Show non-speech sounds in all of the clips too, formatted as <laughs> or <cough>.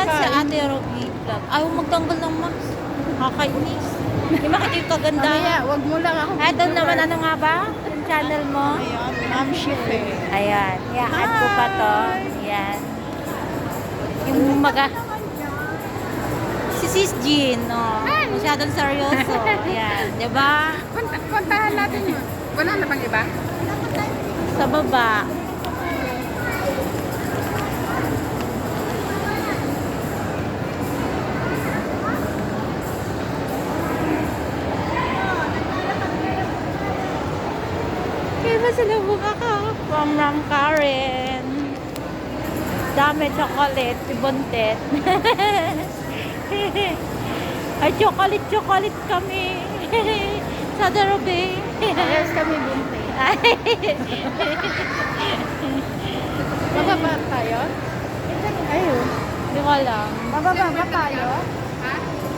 Ayan si Ate Rocky Vlog. Ayaw magtanggal ng mask. Kakainis. Hindi makita yung kagandahan. Mamaya, wag mo lang ako. Ito naman, ano nga ba? Yung channel mo? Ayan, Ma'am Shife. Ayan. I-add ko pa to. Ayan. Yung maga... Si Sis Jean, no? Masyadong seryoso. <laughs> Ayan. Diba? Punta, puntahan natin yun. Wala na bang iba? Sa baba. Kaya ba sila buka ka? From Ram Karen. Dami chocolate, si Bontet. <laughs> Ay, chocolate, chocolate kami. <laughs> Sa Darobe. Yes, kami bunte. <laughs> Bababa tayo? Ayun. Hindi ko alam. Bababa ba tayo? Ha?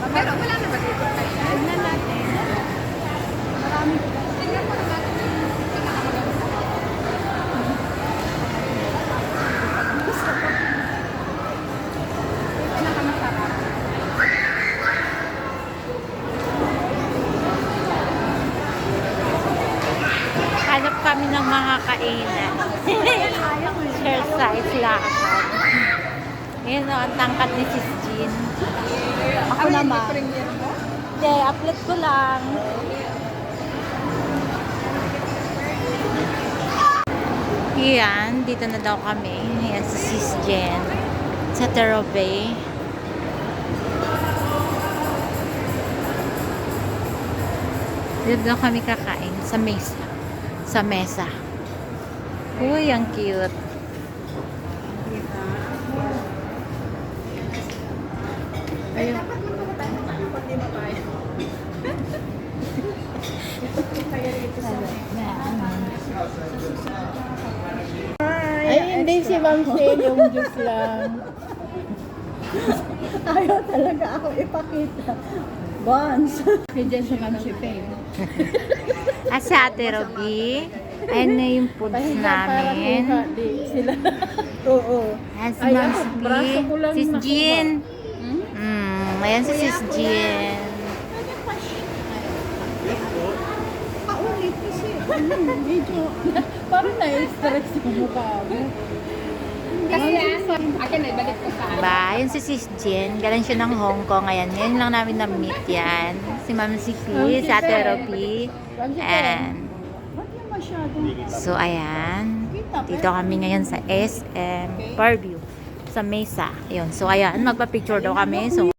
Pero wala na ba dito? Tignan natin. Marami. Tignan mo naman. Hanap kami ng mga kainan. <laughs> Share size lakad. Ayun o, ang tangkat ni Sis Jean. Ako naman. Hindi, upload ko lang. Yan, dito na daw kami. Yan si Sis Jen. Sa Tero Bay. Dito daw kami kakain sa mesa. Sa mesa. Uy, ang cute. Ayun. Ay, hindi si Ma'am Shane, yung juice lang. <laughs> Ayaw talaga ako ipakita. Bonds. Kaya dyan sa Ma'am Shane. Ah, si Ate Robby. Ayan na yung foods namin. Sila. <laughs> Oo. Ayan si Ma'am lang Sis. Jean. Hmm? Mm, ayan si Sis Jean. Paulit kasi. Hmm, medyo. <laughs> Parang na-stress yung mukha mo. Kasi sa Diba? Ayan si Sis Jean. Galing siya ng Hong Kong. Ayan, ngayon lang namin na-meet yan. Si Ma'am Sophie, si Ate Robby. And, so ayan. Dito kami ngayon sa SM Fairview. Sa Mesa. Ayun. So ayan, magpa-picture daw kami. So,